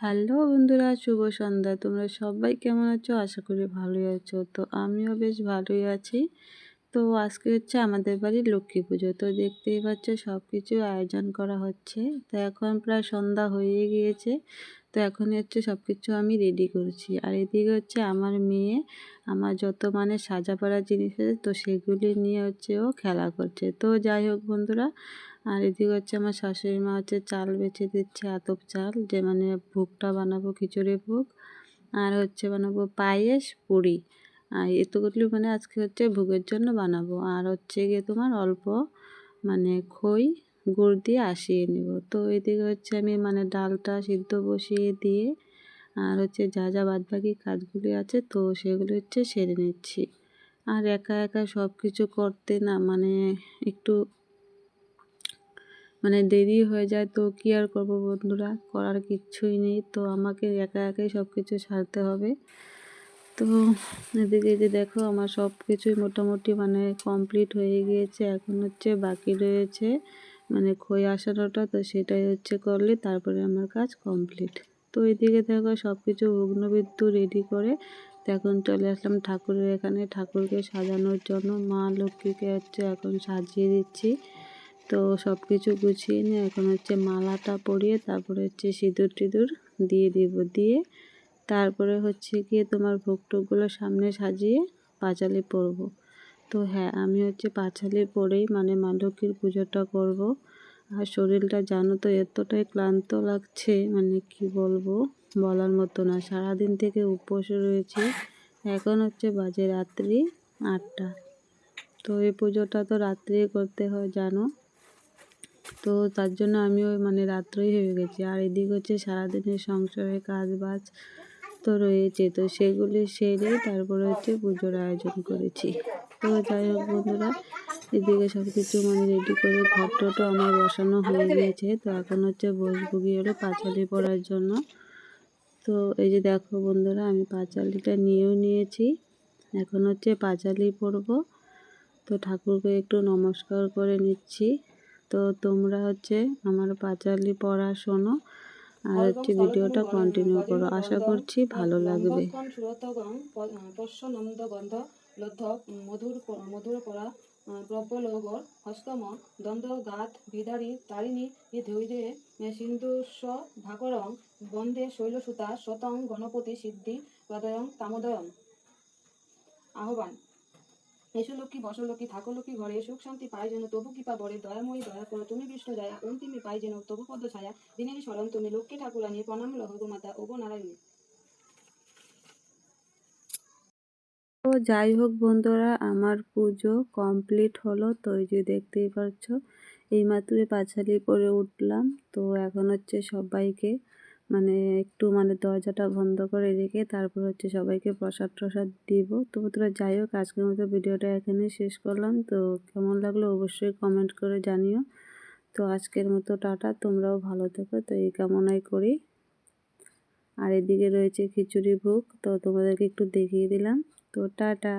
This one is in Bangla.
হ্যালো বন্ধুরা, শুভ সন্ধ্যা। তোমরা সবাই কেমন আছো? আশা করি ভালোই আছো। তো আমিও বেশ ভালোই আছি। তো আজকে হচ্ছে আমাদের বাড়ির লক্ষ্মী পুজো। তো দেখতেই পাচ্ছ সব কিছু আয়োজন করা হচ্ছে। তো এখন প্রায় সন্ধ্যা হয়ে গিয়েছে। তো এখন হচ্ছে সব কিছু আমি রেডি করছি। আর এদিকে হচ্ছে আমার মেয়ে আমার যত মানে সাজা পড়ার জিনিস আছে, তো সেগুলি নিয়ে হচ্ছে ও খেলা করছে। তো যাই হোক বন্ধুরা, আর এদিকে হচ্ছে আমার শাশুড়ি মা হচ্ছে চাল বেছে দিচ্ছে, আতপ চাল, যে মানে ভোগটা বানাবো, খিচুড়ি ভোগ। আর হচ্ছে বানাবো পায়েস, পুরি। আর এতগুলি মানে আজকে হচ্ছে ভোগের জন্য বানাবো। আর হচ্ছে গিয়ে তোমার অল্প মানে খই, গুড় দিয়ে আসিয়ে নেব। তো এদিকে হচ্ছে আমি মানে ডালটা সিদ্ধ বসিয়ে দিয়ে আর হচ্ছে যা যা বাদবাকি কাজগুলি আছে তো সেগুলো হচ্ছে সেরে নিচ্ছি। আর একা একা সব কিছু করতে না মানে একটু মানে দেরি হয়ে যায় তো কী আর করব বন্ধুরা? করার কিচ্ছুই নেই তো আমাকে একা একাই সব কিছু সারতে হবে। তো এদিকে যে দেখো আমার সব কিছুই মোটামুটি মানে কমপ্লিট হয়ে গিয়েছে। এখন হচ্ছে বাকি রয়েছে মানে খই আসানোটা, তো সেটাই হচ্ছে করলে তারপরে আমার কাজ কমপ্লিট তো এদিকে দেখো সব কিছু অগ্নবিদ্যু রেডি করে এখন চলে আসলাম ঠাকুরের এখানে। ঠাকুরকে সাজানোর জন্য মা লক্ষ্মীকে হচ্ছে এখন সাজিয়ে দিচ্ছি। তো সব কিছু গুছিয়ে নিয়ে এখন হচ্ছে মালাটা পরিয়ে তারপরে হচ্ছে সিঁদুর টিঁদুর দিয়ে দিব, দিয়ে তারপরে হচ্ছে গিয়ে তোমার ভোগ টোকগুলো সামনে সাজিয়ে পাঁচালি পরব। তো হ্যাঁ আমি হচ্ছে পাঁচালি পরেই মানে মা লক্ষ্মীর পুজোটা করব। আর শরীরটা জানো তো এতটাই ক্লান্ত লাগছে মানে কি বলব, বলার মতো না। সারাদিন থেকে উপোসে রয়েছি। এখন হচ্ছে বাজে রাত্রি আটটা। তো এই পুজোটা তো রাত্রে করতে হয়, জানো? তো তার জন্য আমি ওই মানে রাত্রেই হয়ে গেছি। আর এদিক হচ্ছে সারাদিনের সংসারের কাজ বাজ রয়েছে, তো সেগুলি সেরে তারপরে হচ্ছে পুজোর আয়োজন করেছি। তো যাই হোক বন্ধুরা, এদিকে সব কিছু মানে রেডি করে ঘর টটো আমার বসানো হয়ে গিয়েছে, তো এখন হচ্ছে বসবো গিয়ে হলো পাঁচালি পড়ার জন্য। তো এই যে দেখো বন্ধুরা, আমি পাঁচালিটা নিয়েও নিয়েছি, এখন হচ্ছে পাঁচালি পরবো তো ঠাকুরকে একটু নমস্কার করে নিচ্ছি। তো তোমরা হচ্ছে আমার পাঁচালি পড়া শোনো আর হচ্ছে ভিডিওটা কন্টিনিউ করো। আশা করছি ভালো লাগবে। মধুর মধুর পরা প্রবলগর হস্তম দ্বন্দ্ব গাত বিদারী তারিণী ধৈর্যে সিন্ধুস্ব ভাকরং বন্দে শৈলসুতা শতং গণপতি সিদ্ধি প্রদয়ং তামোদয়ং আহ্বান। এসো লক্ষ্মী, বসো লক্ষ্মী, থাকো লক্ষ্মী ঘরে, সুখ শান্তি পাই যেন, তবু কৃপা বরে দয়াময়ী দয়া করো, তুমি বিষ্ণু দয়া, অন্তিমে পাই যেন, তবু পদ ছায়া দিনের স্মরণ তুমি, লক্ষ্মী ঠাকুরানী প্রণাম লহ মাতা ওগো নারায়ণী। তো যাই হোক বন্ধুরা, আমার পুজো কমপ্লিট হলো, তো এই যে দেখতেই পাচ্ছ এইমাত্রই পাঁচালি করে উঠলাম, তো এখন হচ্ছে সবাইকে মানে একটু মানে দরজাটা বন্ধ করে রেখে তারপর হচ্ছে সবাইকে প্রসাদ টসাদ দিব। তো বন্ধুরা, যাই হোক, আজকের মতো ভিডিওটা এখানে শেষ করলাম। তো কেমন লাগল অবশ্যই কমেন্ট করে জানিও। তো আজকের মতো টাটা, তোমরাও ভালো থেকো। তো এই কামনাই করি। আর এদিকে রয়েছে খিচুড়ি ভোগ, তো তোমাদেরকে একটু দেখিয়ে দিলাম। তো টাটা।